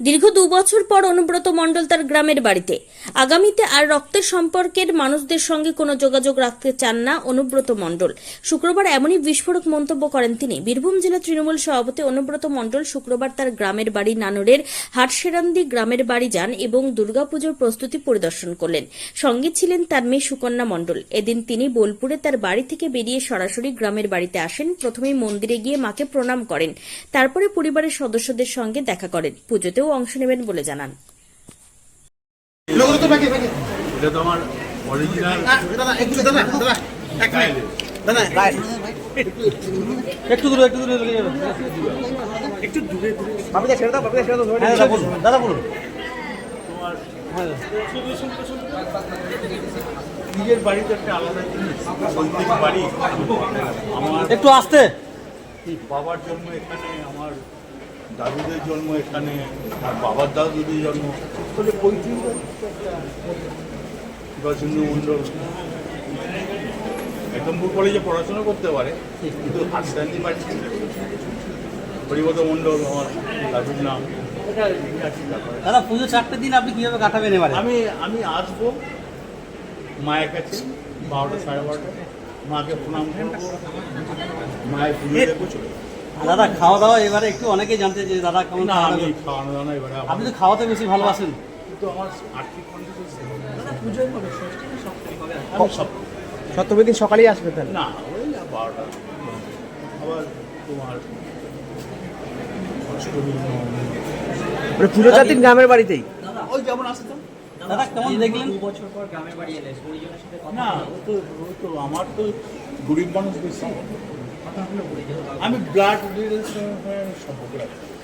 দীর্ঘ দু বছর পর অনুব্রত মণ্ডল তার গ্রামের বাড়িতে। আগামীতে আর রক্তের সম্পর্কের মানুষদের সঙ্গে কোনো যোগাযোগ রাখতে চান না অনুব্রত মণ্ডল। শুক্রবার এমনই বিস্ফোরক মন্তব্য করেন তিনি। বীরভূম জেলা তৃণমূল সভাপতি অনুব্রত মণ্ডল শুক্রবার তার গ্রামের বাড়ি নানোরের হাটসেরান্দি গ্রামের বাড়ি যান এবং দুর্গাপুজোর প্রস্তুতি পরিদর্শন করলেন। সঙ্গে ছিলেন তার মেয়ে সুকন্যা মণ্ডল। এদিন তিনি বোলপুরে তার বাড়ি থেকে বেরিয়ে সরাসরি গ্রামের বাড়িতে আসেন। প্রথমেই মন্দিরে গিয়ে মাকে প্রণাম করেন। তারপরে পরিবারের সদস্যদের সঙ্গে দেখা করেন। পুজোতেও অংশ নেবেন বলে জানান। লোক তো ব্যাগে ব্যাগে এটা তো আমার অরিজিনাল দাদা একটু দাদা দাদা এক মিনিট। দাদা একটু দূরে একটু দূরে চলে যাবে একটু দূরে দূরে। বাপিদা ছেড়ে দাও বাপিদা ছেড়ে দাও হ্যাঁ দাদা বলুন দাদা বলুন। তোমার হ্যাঁ। নিজের বাড়িতে একটা আলাদা জিনিস বাড়ি। আমার একটু আসতে। বাবার জন্ম এখানে আমার দাদুদের জন্ম এখানে আর বাবার দাদুদের জন্ম। তাহলে পৈতৃক রচন্দ্র মণ্ডল। কলেজে পড়াশোনা করতে পারে কিন্তু হাসদান্দি বাড়ি হরিবত মণ্ডল আমার দাদুর নাম। দাদা পুজো চারটে দিন আপনি কীভাবে কাটাবেন এবারে? আমি আমি আসব মায়ের কাছে বারোটা সাড়ে বারোটা। মাকে প্রণাম করব। মায়ের পুজো দেখব চলে। দাদা খাওয়া দাওয়া এবারে একটু অনেকেই জানতে যে দাদা কেমন না আমি খাওয়ানো এবারে আপনি তো খাওয়াতে বেশি ভালোবাসেন। আমার আর্থিক সপ্তমী? দিন সকালেই আসবে তাহলে? না ওই না বারোটা। আবার তোমার অষ্টমী। নবমী। মানে পুজো চার দিন গ্রামের বাড়িতেই? ওই যেমন আসতাম দাদা কেমন দেখলেন? না ও তো ও তো আমার তো গরিব মানুষ বেশি। আমি ব্লাড রিলেশন সম্পর্ক রাখি